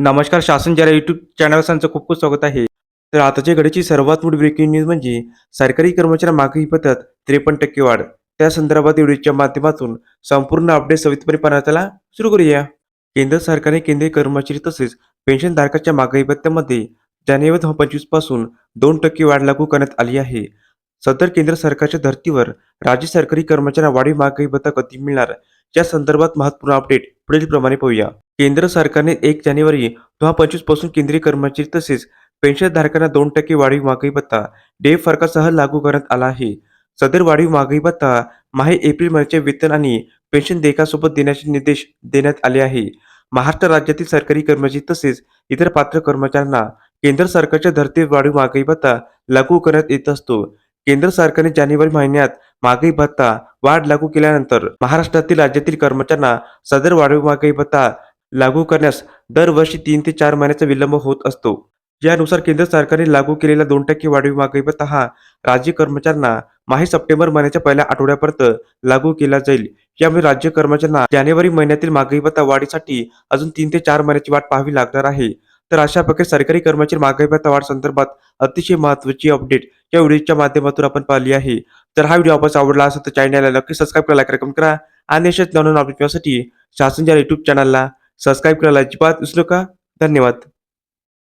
नमस्कार शासन जरा युट्यूब चॅनल सांचं खूप खूप स्वागत आहे. तर आताच्या घडीची सर्वात मोठी ब्रेकिंग न्यूज म्हणजे सरकारी कर्मचारी मागणी पद्धत त्रेपन्न टक्के वाढ. त्या संदर्भात व्हिडिओच्या माध्यमातून संपूर्ण अपडेट सवितपणे पाहण्याला सुरू करूया. केंद्र सरकारने केंद्रीय कर्मचारी तसेच पेन्शनधारकाच्या मागणी भत्त्यामध्ये जानेवारी दोन पंचवीसपासून दोन टक्के वाढ लागू करण्यात आली आहे. सदर केंद्र सरकारच्या धर्तीवर राज्य सरकारी कर्मचाऱ्यांना वाढीव महागाई भत्ता कधी मिळणार? या संदर्भात महत्त्वपूर्ण अपडेट पुढील प्रमाणे पाहूया. केंद्र सरकारने एक जानेवारी दोन हजार पंचवीसपासून केंद्रीय कर्मचारी तसेच पेन्शनधारकांना दोन टक्के वाढीव महागाई भत्ता डे फरकासह लागू करण्यात आला आहे. सदर वाढीव महागाई भत्ता माहे एप्रिल महिन्याचे वेतन आणि पेन्शन देयकासोबत देण्याचे निर्देश देण्यात आले आहे. महाराष्ट्र राज्यातील सरकारी कर्मचारी तसेच इतर पात्र कर्मचाऱ्यांना केंद्र सरकारच्या धर्तीवर वाढीव महागाई भत्ता लागू करण्यात येत असतो. केंद्र सरकारने जानेवारी महिन्यात महागाई भत्ता वाढ लागू केल्यानंतर महाराष्ट्रातील राज्यातील कर्मचाऱ्यांना सदर वाढीव महागाई भत्ता लागू करण्यास दरवर्षी तीन ते चार महिन्याचा विलंब होत असतो. यानुसार केंद्र सरकारने लागू केलेला दोन टक्के वाढीव महागाई भत्ता हा राज्य कर्मचाऱ्यांना माही सप्टेंबर महिन्याच्या पहिल्या आठवड्यापर्यंत लागू केला जाईल. यामुळे राज्य कर्मचाऱ्यांना जानेवारी महिन्यातील महागाई भत्ता वाढीसाठी अजून तीन ते चार महिन्याची वाट पाहावी लागणार आहे. तर अशा प्रकारे सरकारी कर्मचारी महागाई भत्ता वाढ संदर्भात अतिशय महत्वाची अपडेट या व्हिडिओच्या माध्यमातून आपण पाहिली आहे. तर हा व्हिडिओ आपण आवडला असेल तर चॅनलला नक्की सबस्क्राईब करा लाईक करा करा. आणि अशाच नवनवीन अपडेट शासनच्या शासन युट्यूब चॅनलला सबस्क्राईब करायला अजिबात विसरू का धन्यवाद.